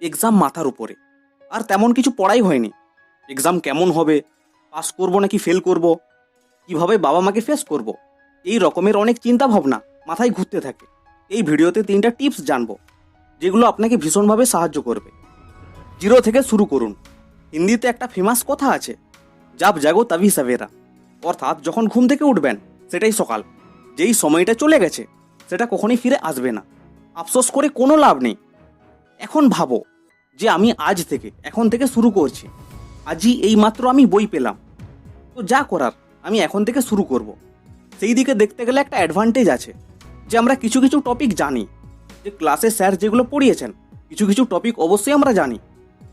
Exam মাথার উপরে। আর তেমন কিছু পড়াই হয়নি। এক্সাম কেমন হবে? পাস করব নাকি ফেল করব? কীভাবে বাবা মাকে ফেস করব? এই রকমের অনেক চিন্তা ভাবনা মাথায় ঘুরতে থাকে। এই ভিডিওতে তিনটা টিপস জানব, যেগুলো আপনাকে ভীষণভাবে সাহায্য করবে। জিরো থেকে শুরু করুন। হিন্দিতে একটা ফেমাস কথা আছে জাব জাগো তাভি সাবেরা। অর্থাৎ যখন ঘুম থেকে উঠবেন, সেটাই সকাল। যেই সময়টা চলে গেছে, সেটা কখনোই ফিরে আসবে না। আফসোস করে কোনো লাভ নেই। এখন ভাবো যে আমি আজ থেকে, এখন থেকে শুরু করছি। আজই এই মাত্র আমি বই পেলাম। তো যা করার, আমি এখন থেকে শুরু করব। সেই দিকে দেখতে গেলে একটা অ্যাডভান্টেজ আছে যে আমরা কিছু কিছু টপিক জানি। যে ক্লাসে স্যার যেগুলো পড়িয়েছেন, কিছু কিছু টপিক অবশ্যই আমরা জানি।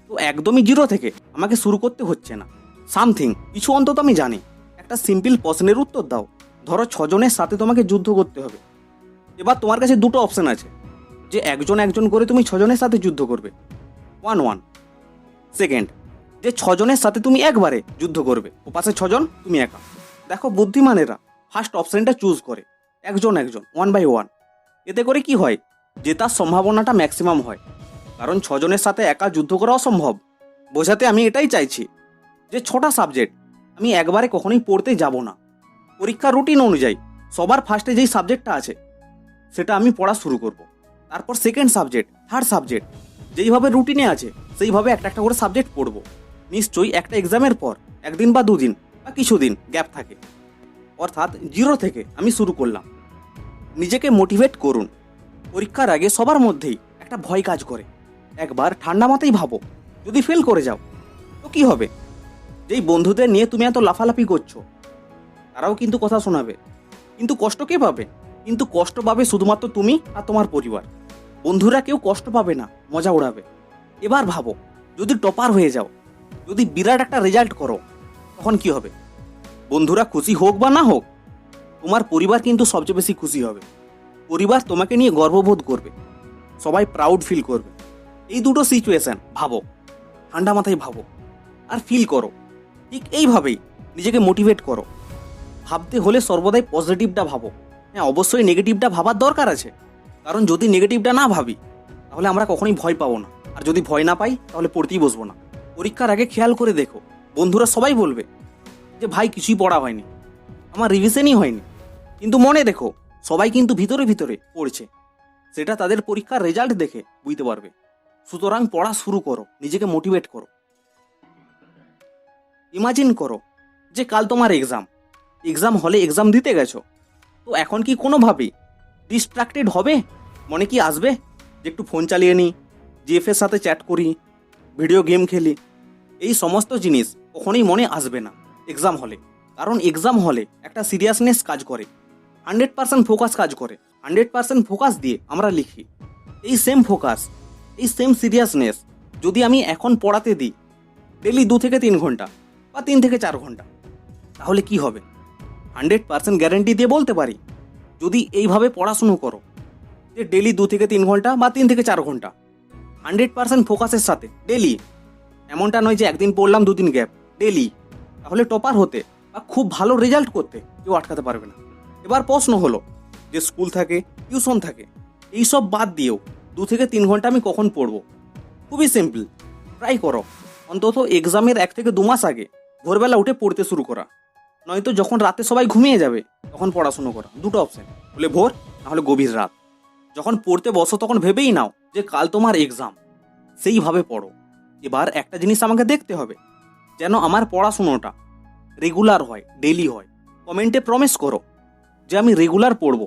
তো একদমই জিরো থেকে আমাকে শুরু করতে হচ্ছে না। সামথিং কিছু অন্তত আমি জানি। একটা সিম্পল প্রশ্নের উত্তর দাও। ধরো ছজনের সাথে তোমাকে যুদ্ধ করতে হবে। এবার তোমার কাছে দুটো অপশন আছে। যে একজন একজন করে তুমি ছজনের সাথে যুদ্ধ করবে। ওয়ান ওয়ান সেকেন্ড যে ছজনের সাথে তুমি একবারে যুদ্ধ করবে, ও পাশে ছজন, তুমি একা। দেখো বুদ্ধিমানেরা ফার্স্ট অপশনটা চুজ করে, একজন একজন ওয়ান বাই ওয়ান এতে করে কি হয়? জেতার সম্ভাবনাটা ম্যাক্সিমাম হয়। কারণ ছজনের সাথে একা যুদ্ধ করা অসম্ভব। বোঝাতে আমি এটাই চাইছি যে ছটা সাবজেক্ট আমি একবারে কখনোই পড়তে যাব না। পরীক্ষার রুটিন অনুযায়ী সবার ফার্স্টে যেই সাবজেক্টটা আছে, সেটা আমি পড়া শুরু করব। তারপর সেকেন্ড সাবজেক্ট থার্ড সাবজেক্ট যেইভাবে রুটিনে আছে, সেইভাবে একটা একটা করে সাবজেক্ট পড়ব। নিশ্চয়ই একটা এক্সামের পর, একদিন বা দুদিন বা কিছুদিন গ্যাপ থাকে। অর্থাৎ জিরো থেকে আমি শুরু করলাম। নিজেকে মোটিভেট করুন। পরীক্ষার আগে সবার মধ্যেই একটা ভয় কাজ করে। একবার ঠান্ডা মাথায় ভাবো, যদি ফেল করে যাও, তো কি হবে? যেই বন্ধুদের নিয়ে তুমি এত লাফালাফি করছ, তারাও কিন্তু কথা শোনাবে। কিন্তু কষ্ট কে পাবে? কিন্তু কষ্ট পাবে শুধুমাত্র তুমি আর তোমার পরিবার। বন্ধুরা কেউ কষ্ট পাবে না, মজা উড়াবে। এবার ভাবো, যদি টপার হয়ে যাও, যদি বিরাট একটা রেজাল্ট করো, তখন কি হবে? বন্ধুরা খুশি হোক বা না হোক, তোমার পরিবার কিন্তু সবচেয়ে বেশি খুশি হবে। পরিবার তোমাকে নিয়ে গর্ববোধ করবে, সবাই প্রাউড ফিল করবে। এই দুটো সিচুয়েশন ভাবো, ঠান্ডা মাথায় ভাবো, আর ফিল করো। ঠিক এইভাবেই নিজেকে মোটিভেট করো। ভাবতে হলে সর্বদাই পজিটিভটা ভাবো। হ্যাঁ অবশ্যই নেগেটিভটা ভাবার দরকার আছে। কারণ যদি নেগেটিভটা না ভাবি, তাহলে আমরা কখনোই ভয় পাবো না। আর যদি ভয় না পাই, তাহলে পড়তেই বসবো না। পরীক্ষার আগে খেয়াল করে দেখো, বন্ধুরা সবাই বলবে যে, ভাই, কিছুই পড়া হয়নি। আমার রিভিশনই হয়নি। কিন্তু মনে দেখো, সবাই কিন্তু ভিতরে ভিতরে পড়ছে। সেটা তাদের পরীক্ষার রেজাল্ট দেখে বুঝতে পারবে। সুতরাং পড়া শুরু করো, নিজেকে মোটিভেট করো। ইমাজিন করো যে, কাল তোমার এক্সাম এক্সাম হলে এক্সাম দিতে গেছো। তো এখন কি কোনোভাবেই ডিস্ট্রাক্টেড হবে? মনে কি আসবে? যে একটু ফোন চালিয়ে নিই জিএফের সাথে চ্যাট করি ভিডিও গেম খেলি। এই সমস্ত জিনিস কখনোই মনে আসবে না এক্সাম হলে কারণ এক্সাম হলে একটা সিরিয়াসনেস কাজ করে। হান্ড্রেড পার্সেন্ট ফোকাস কাজ করে। হান্ড্রেড পার্সেন্ট ফোকাস দিয়ে আমরা লিখি। এই সেম ফোকাস এই সেম সিরিয়াসনেস যদি আমি এখন পড়াতে দিই ডেলি দু থেকে তিন ঘণ্টা বা তিন থেকে চার ঘণ্টা, তাহলে কি হবে? হান্ড্রেড পার্সেন্ট গ্যারেন্টি দিয়ে বলতে পারি যদি এইভাবে পড়াশুনো করো, যে ডেলি দু থেকে তিন ঘণ্টা বা তিন থেকে চার ঘণ্টা হান্ড্রেড পার্সেন্ট ফোকাসের সাথে ডেলি এমনটা নয় যে একদিন পড়লাম, দুদিন গ্যাপ ডেলি তাহলে টপার হতে বা খুব ভালো রেজাল্ট করতে কেউ আটকাতে পারবে না। এবার প্রশ্ন হলো, যে স্কুল থাকে টিউশন থাকে এইসব বাদ দিয়েও দু থেকে তিন ঘণ্টা আমি কখন পড়ব? খুবই সিম্পল ট্রাই করো। অন্তত এক্সামের এক থেকে দু মাস আগে ভোরবেলা উঠে পড়তে শুরু করা। নয়তো যখন রাতে সবাই ঘুমিয়ে যাবে, তখন পড়াশুনো করা। দুটো অপশন হলে ভোর নাহলে গভীর রাত। যখন পড়তে বসো, তখন ভেবেই নাও যে কাল তোমার এক্সাম সেইভাবে পড়ো। এবার একটা জিনিস আমাকে দেখতে হবে, যেন আমার পড়াশুনোটা রেগুলার হয় ডেলি হয়। কমেন্টে প্রমিস করো যে আমি রেগুলার পড়ব।